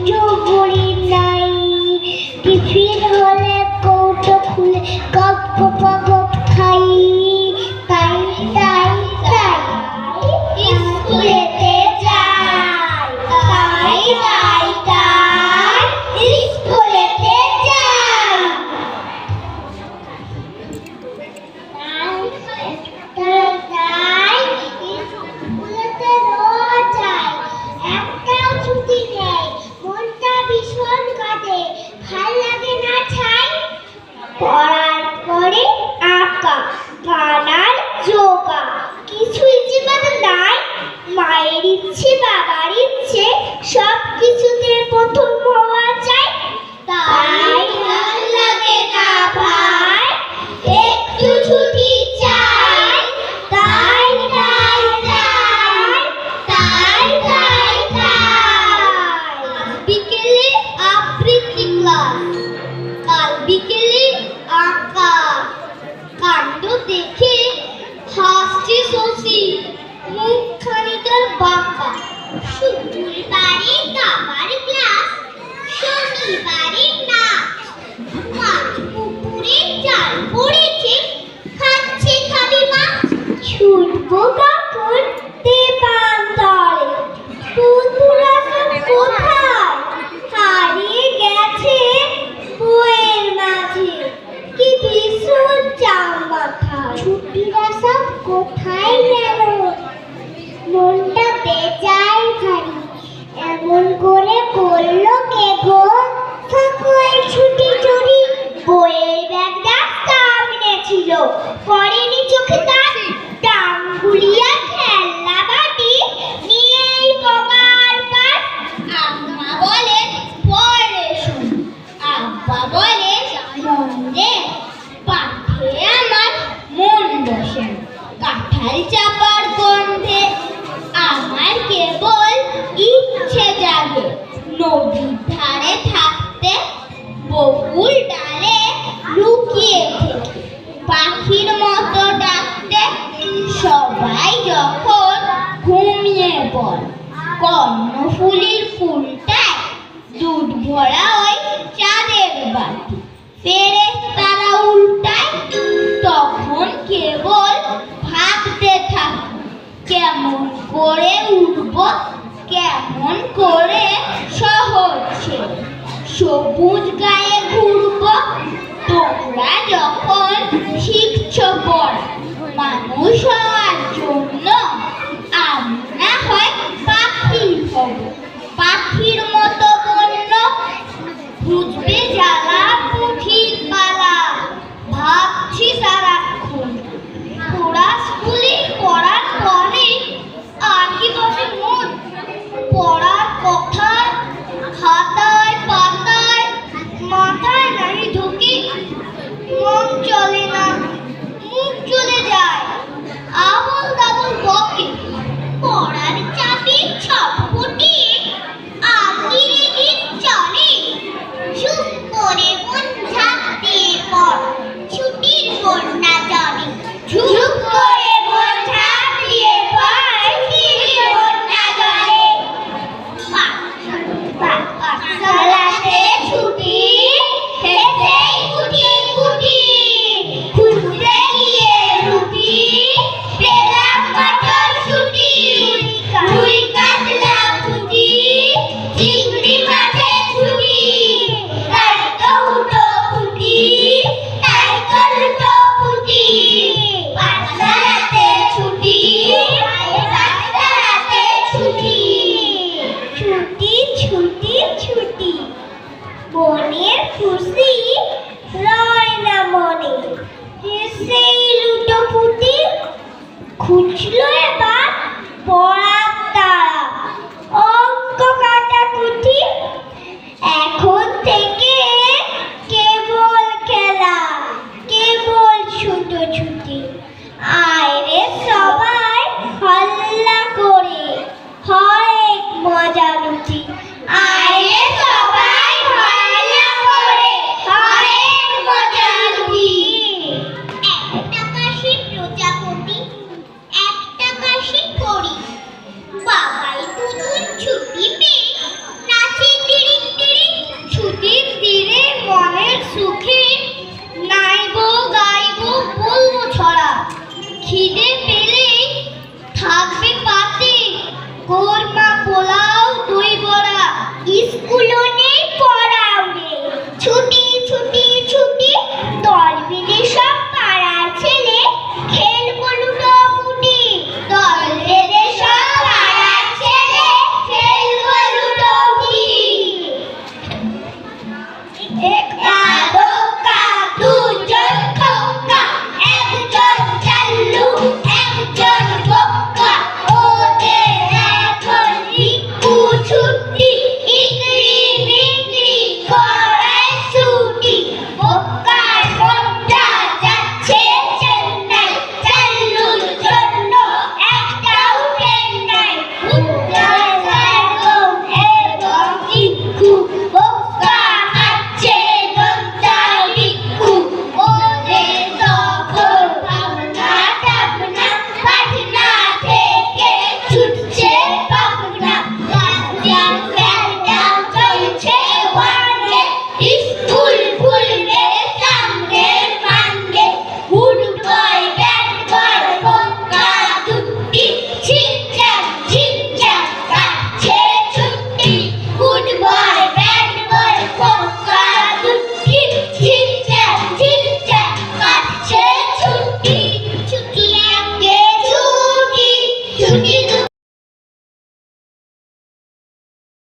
কিছু করি নাই। টিফিন হলে কৌটো খুলে গপ্প পড়ার পরে আঁকা, বানার, যোগা। কিছুই জীবনে নাই। মায়ের ইচ্ছে, বাবার ইচ্ছে সব কিছুতে প্রথম হওয়া চাই তাই লাগে না একটু ছুটি চাই। তাই তাই তাই আবৃত্তি ক্লাস। Viva. সবাই যখন ঘুমিয়ে পড়, কর্ণফুলির ফুলটায় দুধ ভরা ওই চাঁদের বাটি ফেরে তারা উল্টায়, তখন কেবল ভাবতে থাক, কেমন করে উঠব, কেমন করে সহজে সবুজ গায়ে ঘুরব, তোমরা যখন শিখছ ছুটি ছুটি। বনের খুশি রয় না মনে সেই লুটোপুটি খুঁজলো এবার পর থাকবে পাতে কোরমা পোলাও দই বড়া স্কুল